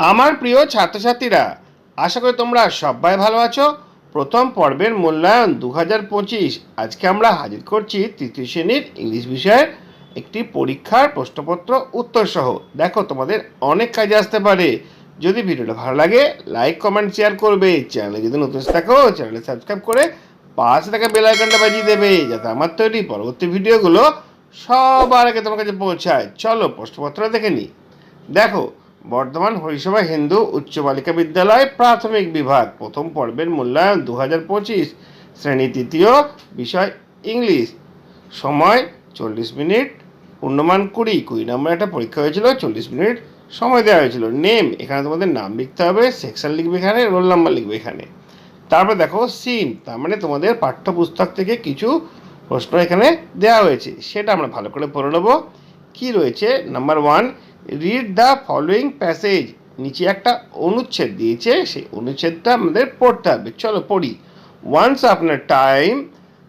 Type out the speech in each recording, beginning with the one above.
আমার প্রিয় ছাত্রছাত্রীরা, আশা করি তোমরা সবাই ভালো আছো। প্রথম পর্বের মূল্যায়ন দু হাজার পঁচিশ। আজকে আমরা হাজির করছি তৃতীয় শ্রেণির ইংলিশ বিষয়ের একটি পরীক্ষার প্রশ্নপত্র উত্তর সহ দেখো, তোমাদের অনেক কাজে আসতে পারে। যদি ভিডিওটা ভালো লাগে লাইক কমেন্ট শেয়ার করবে। চ্যানেলে যদি নতুন থাকো চ্যানেলে সাবস্ক্রাইব করে পাশে থাকা বেল আইকনটা বাজিয়ে দেবে, যাতে আমার তৈরি পরবর্তী ভিডিওগুলো সবার আগে তোমার কাছে পৌঁছায়। চলো প্রশ্নপত্র দেখে নিই। দেখো বর্ধমান হরিসভা হিন্দু উচ্চ বালিকা বিদ্যালয় প্রাথমিক বিভাগ। প্রথম পর্বের মূল্যায়ন দু হাজার পঁচিশ। শ্রেণি তৃতীয়, বিষয় ইংলিশ। সময় চল্লিশ মিনিট, পূর্ণমান কুড়ি। কুড়ি নম্বর একটা পরীক্ষা হয়েছিল, চল্লিশ মিনিট সময় দেওয়া হয়েছিল। নেম, এখানে তোমাদের নাম লিখতে হবে, সেকশন লিখবে এখানে, রোল নাম্বার লিখবে এখানে। তারপর দেখো, সিম, তার মানে তোমাদের পাঠ্যপুস্তক থেকে কিছু প্রশ্ন এখানে দেওয়া হয়েছে। সেটা আমরা ভালো করে পড়ে নেব। কী রয়েছে? Number one read the following passage নিচে একটা অনুচ্ছেদ দিয়েছে, সেই অনুচ্ছেদটা আমাদের পড়তে হবে। চলো পড়ি। ওয়ান্স আপনার time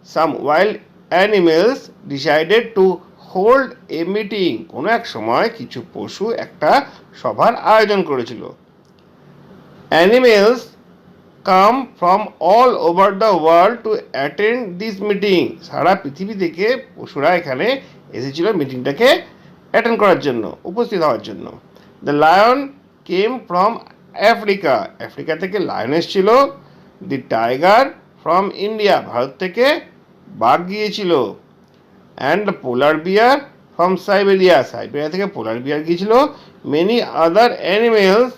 some wild animals decided to hold a meeting কোনো এক সময় কিছু পশু একটা সভার আয়োজন করেছিল। Animals come from all over the world to attend this meeting সারা পৃথিবী থেকে পশুরা এখানে এসেছিল মিটিংটাকে অ্যাটেন্ড করার জন্য, উপস্থিত হওয়ার জন্য। The lion came from Africa Africa থেকে লায়ন এসেছিল। The tiger from India Bharat থেকে বাঘ গিয়েছিল। And polar bear from Siberia Siberia থেকে পোলার বিয়ার গিয়েছিল। Many other animals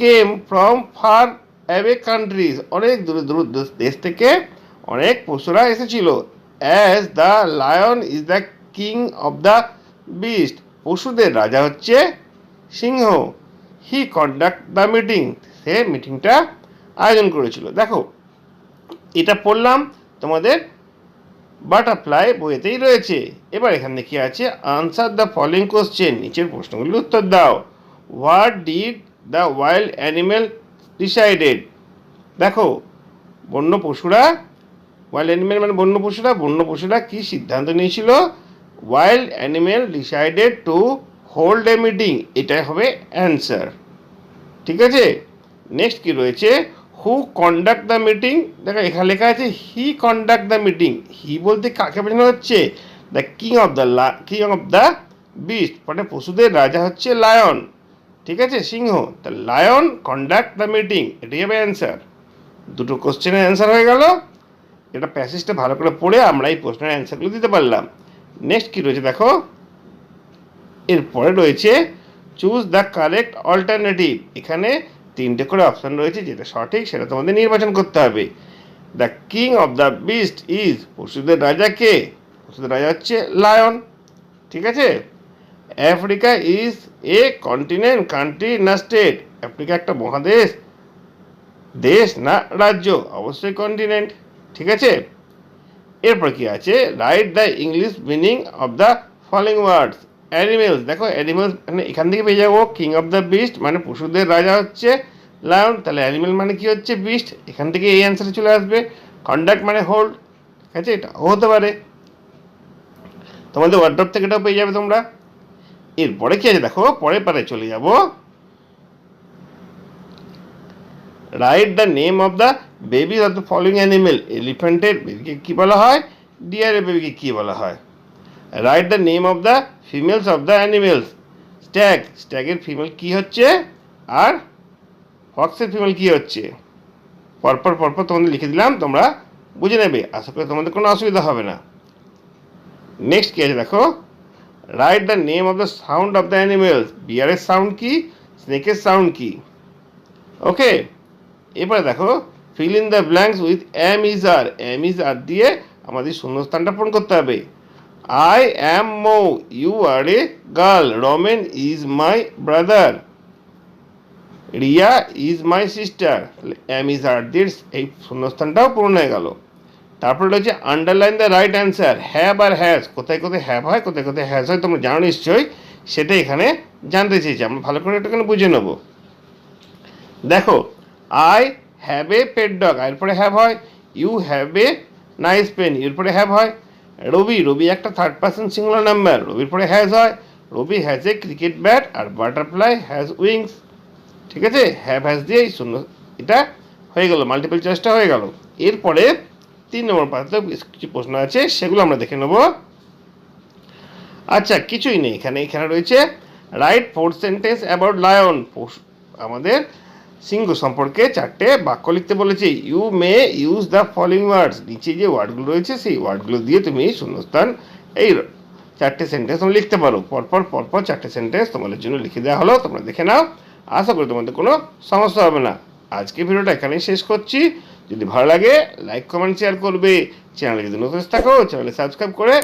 came from far away countries অনেক দূর দূর দেশ থেকে অনেক পশুরা এসেছিল। As the lion is the king of the beast, পশুদের রাজা হচ্ছে সিংহ। হি কন্ডাক্ট দ্য মিটিং, সে মিটিংটা আয়োজন করেছিল। দেখো, এটা পড়লাম, তোমাদের বাটারফ্লাই বইয়েতেই রয়েছে। এবার এখানে কি আছে? আনসার দ্য ফলোয়িং কোশ্চেন নিচের প্রশ্নগুলির উত্তর দাও। What did the wild animal decided দেখো, বন্য পশুরা ওয়াইল্ড অ্যানিমেল মানে বন্য পশুরা বন্য পশুরা কি সিদ্ধান্ত নিয়েছিল? Wild animal decided to hold a meeting এটাই হবে অ্যান্সার ঠিক আছে? নেক্সট কি রয়েছে? হু কন্ডাক্ট দ্য মিটিং দেখো, এখানে লেখা আছে he conduct the meeting he বলতে কাকে বোঝানো হচ্ছে? The king of the king of the beast মানে পশুদের রাজা হচ্ছে লায়ন ঠিক আছে, সিংহ? তা লায়ন কন্ডাক্ট দ্য মিটিং এটাই হবে অ্যান্সার দুটো কোশ্চেনের অ্যান্সার হয়ে গেল। এটা প্যাসেজটা ভালো করে পড়ে আমরা এই প্রশ্নের অ্যান্সারগুলো দিতে পারলাম। নেক্সট কী রয়েছে দেখো? এরপরে রয়েছে চুজ দ্য কারেক্ট অল্টারনেটিভ এখানে তিনটে করে অপশান রয়েছে, যেটা সঠিক সেটা তোমাদের নির্বাচন করতে হবে। The king of the beast is পশুদের রাজা কে? পশুদের রাজা হচ্ছে লায়ন ঠিক আছে? Africa is a continent country না স্টেট আফ্রিকা একটা মহাদেশ, দেশ না রাজ্য? অবশ্যই কন্টিনেন্ট ঠিক আছে? এরপর কি আছে? Write the English meaning of the following words animals দেখো অ্যানিমেলস মানে এখান থেকে পেয়ে যাব কিং অফ দ্য বিস্ট মানে পশুদের রাজা হচ্ছে লায়ন তাহলে অ্যানিমেল মানে কি হচ্ছে বিস্ট এখান থেকে এই অ্যান্সারে চলে আসবে। কন্ডাক্ট মানে হোল্ড ঠিক আছে? এটা হতে পারে। তোমাদের ওয়ার্ড্রপ থেকে এটাও পেয়ে যাবে তোমরা। এরপরে কি আছে? দেখো, পরের পারে চলে যাব। Write the name of the baby of the following animal এলিফ্যান্টের বেবিকে কী বলা হয়? ডিয়ারের বেবিকে কী বলা হয়? Write the name of the females of the animals stag স্ট্যাগের female কী হচ্ছে? আর ফক্সের ফিমেল কী হচ্ছে? পরপর পরপর তোমাদের লিখে দিলাম, তোমরা বুঝে নেবে। আশা করি তোমাদের কোনো অসুবিধা হবে না। নেক্সট কী আছে দেখো। Write the name of the sound of the animals বিয়ারের sound কি? স্নেকের সাউন্ড কি? ওকে এবারে দেখো fill in the blanks with am is are am is are দিয়ে আমাদের শূন্যস্থানটা পূরণ করতে হবে। I am Md you are a girl Romen is my brother Riya is my sister am is are দিয়ে এই শূন্যস্থানটাও পূরণ হয়ে গেল। তারপরে রয়েছে underline the right answer have R has কোথায় কোথায় হ্যাভ হয়, কোথায় কোথায় হ্যাজ হয় তোমরা জানো নিশ্চয়ই। সেটা এখানে জানতে চেয়েছি। আমরা ভালো করে একটুখানি বুঝে নেব। দেখো I have a pet dog এরপরে হ্যাভ হয় you have a nice pen এরপরে হ্যাভ হয়, রবি রবি একটা থার্ড পার্সন সিঙ্গুলার নাম্বার রবির পরে হ্যাজ হয়, Rabi has a cricket bat R butterfly has wings ঠিক আছে? হ্যাভ হ্যাজ দিয়ে শূন্য। এটা হয়ে গেল মাল্টিপল চয়েসটা হয়ে গেল। এরপরে তিন নম্বর বেশ কিছু প্রশ্ন আছে, সেগুলো আমরা দেখে নেব। আচ্ছা কিছুই নেই এখানে। এখানে রয়েছে write four sentence about lion আমাদের সিংহ সম্পর্কে চারটে বাক্য লিখতে বলেছে you may use the following words নিচে যে ওয়ার্ডগুলো রয়েছে, সেই ওয়ার্ডগুলো দিয়ে তুমি শূন্যস্থান, এই চারটে সেন্টেন্স তুমি লিখতে পারো। পরপর পরপর চারটে সেন্টেন্স তোমাদের জন্য লিখে দেওয়া হলো, তোমরা দেখে নাও। আশা করি তোমাদের কোনো সমস্যা হবে না। আজকে ভিডিওটা এখানেই শেষ করছি। যদি ভালো লাগে লাইক কমেন্ট শেয়ার করবে। চ্যানেলে যদি নতুন থাকো চ্যানেলে সাবস্ক্রাইব করে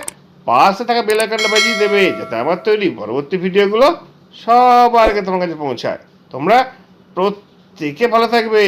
পাশে থাকা বেল আইকনটা বাজিয়ে দেবে, যাতে আমার তৈরি পরবর্তী ভিডিওগুলো সবার আগে তোমার কাছে পৌঁছায়। তোমরা প্রত্যেকে ভালো থাকবে।